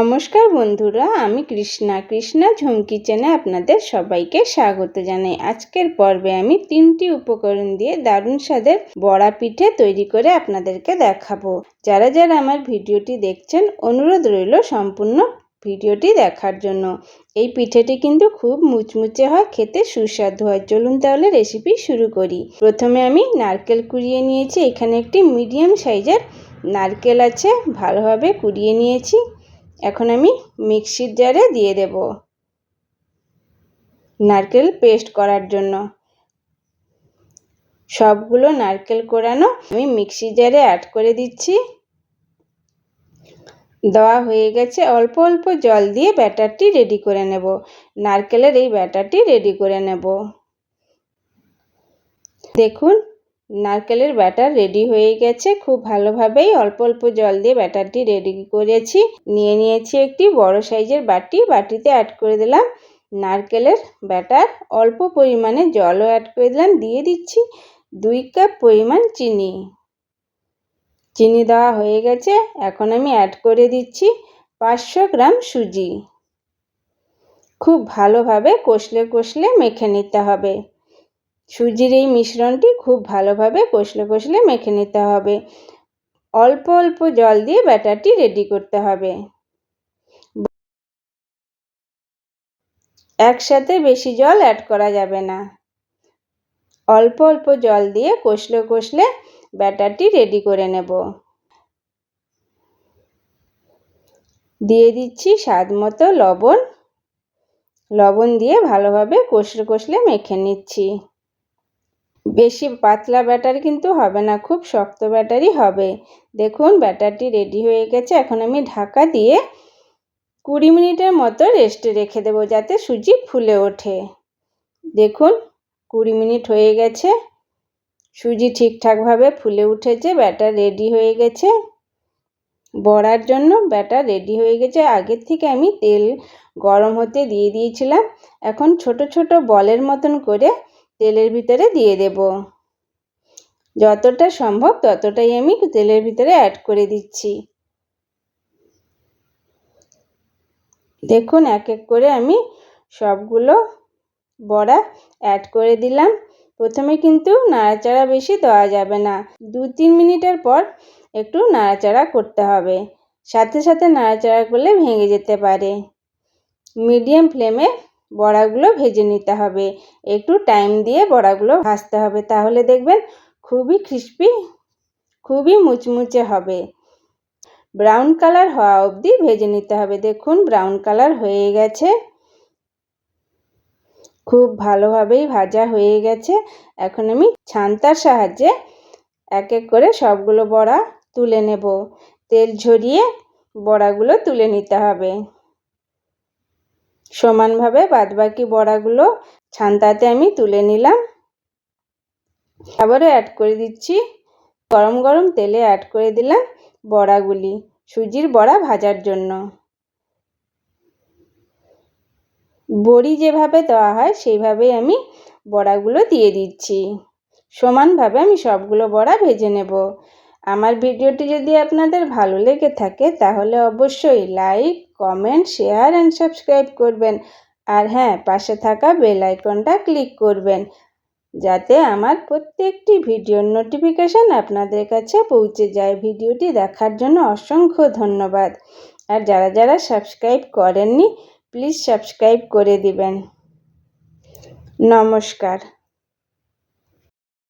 নমস্কার বন্ধুরা, আমি কৃষ্ণা। কৃষ্ণা ঝুম কিচেনে আপনাদের সবাইকে স্বাগত জানাই। আজকের পর্বে আমি তিনটি উপকরণ দিয়ে দারুণ স্বাদের বড়া পিঠে তৈরি করে আপনাদেরকে দেখাবো। যারা যারা আমার ভিডিওটি দেখছেন, অনুরোধ রইল সম্পূর্ণ ভিডিওটি দেখার জন্য। এই পিঠেটি কিন্তু খুব মুচমুচে হয়, খেতে সুস্বাদু হয়। চলুন তাহলে রেসিপি শুরু করি। প্রথমে আমি নারকেল কুড়িয়ে নিয়েছি। এখানে একটি মিডিয়াম সাইজের নারকেল আছে, ভালোভাবে কুড়িয়ে নিয়েছি। এখন আমি মিক্সির জারে দিয়ে দেব। নারকেল পেস্ট করার জন্য। সবগুলো নারকেল কোরানো আমি মিক্সি জারে অ্যাড করে দিচ্ছি। দেওয়া হয়ে গেছে অল্প অল্প জল দিয়ে ব্যাটারটি রেডি করে নেব। নারকেলের এই ব্যাটারটি রেডি করে নেব। দেখুন নারকেলের ব্যাটার রেডি হয়ে গেছে। খুব ভালোভাবেই অল্প অল্প জল দিয়ে ব্যাটারটি রেডি করেছি। নিয়ে নিয়েছি একটি বড় সাইজের বাটি। বাটিতে অ্যাড করে দিলাম নারকেলের ব্যাটার। অল্প পরিমাণে জলও অ্যাড করে দিলাম। দিয়ে দিচ্ছি দুই কাপ পরিমাণ চিনি। চিনি দেওয়া হয়ে গেছে। এখন আমি অ্যাড করে দিচ্ছি পাঁচশো গ্রাম সুজি। খুব ভালোভাবে কষলে কষলে মেখে নিতে হবে। সুজির এই মিশ্রণটি খুব ভালোভাবে কষলে কষলে মেখে নিতে হবে। অল্প অল্প জল দিয়ে ব্যাটারটি রেডি করতে হবে। একসাথে বেশি জল অ্যাড করা যাবে না। অল্প অল্প জল দিয়ে কষলে কষলে ব্যাটারটি রেডি করে নেব। দিয়ে দিচ্ছি স্বাদ মতো লবণ। লবণ দিয়ে ভালোভাবে কষলে কষলে মেখে নিচ্ছি। বেশি পাতলা ব্যাটার কিন্তু হবে না, খুব শক্ত ব্যাটারই হবে। দেখুন, ব্যাটারটি রেডি হয়ে গেছে। এখন আমি ঢাকা দিয়ে কুড়ি মিনিটের মতো রেস্টে রেখে দেবো যাতে সুজি ফুলে ওঠে। দেখুন, কুড়ি মিনিট হয়ে গেছে। সুজি ঠিকঠাকভাবে ফুলে উঠেছে, ব্যাটার রেডি হয়ে গেছে। বড়ার জন্য ব্যাটার রেডি হয়ে গেছে। আগের থেকে আমি তেল গরম হতে দিয়ে দিয়েছিলাম। এখন ছোট ছোট বলের মতন করে তেলের ভিতরে দিয়ে দেব। যতটা সম্ভব ততটাই আমি তেলের ভিতরে অ্যাড করে দিচ্ছি। দেখুন, এক এক করে আমি সবগুলো বড়া অ্যাড করে দিলাম। প্রথমে কিন্তু নাড়াচাড়া বেশি দেওয়া যাবে না। দু তিন মিনিটের পর একটু নাড়াচাড়া করতে হবে। সাথে সাথে নাড়াচাড়া করলে ভেঙে যেতে পারে। মিডিয়াম ফ্লেমে বড়াগুলো ভেজে নিতে হবে। একটু টাইম দিয়ে বড়াগুলো ভাজতে হবে। তাহলে দেখবেন খুবই ক্রিস্পি খুবই মুচমুচে হবে। ব্রাউন কালার হওয়া অবধি ভেজে নিতে হবে। দেখুন ব্রাউন কালার হয়ে গেছে। খুব ভালোভাবেই ভাজা হয়ে গেছে। এখন আমি ছান্তার সাহায্যে এক এক করে সবগুলো বড়া তুলে নেব। তেল ঝরিয়ে বড়াগুলো তুলে নিতে হবে। সমানভাবে বাদবাকি বড়াগুলো ছান্তাতে আমি তুলে নিলাম। আবারও অ্যাড করে দিচ্ছি। গরম গরম তেলে অ্যাড করে দিলাম বড়াগুলি, সুজির বড়া ভাজার জন্য। বড়ি যেভাবে দেওয়া হয় সেইভাবেই আমি বড়াগুলো দিয়ে দিচ্ছি। সমানভাবে আমি সবগুলো বড়া ভেজে নেব। আমার ভিডিওটি যদি আপনাদের ভালো লেগে থাকে তাহলে অবশ্যই like comment share and subscribe করবেন। আর হ্যাঁ পাশে থাকা বেল আইকনটা ক্লিক করবেন। যাতে আমার প্রত্যেকটি ভিডিওর নোটিফিকেশান আপনাদের কাছে পৌঁছে যায়। ভিডিওটি দেখার জন্য অসংখ্য ধন্যবাদ। আর যারা যারা সাবস্ক্রাইব করেননি প্লিজ সাবস্ক্রাইব করে দিবেন। নমস্কার।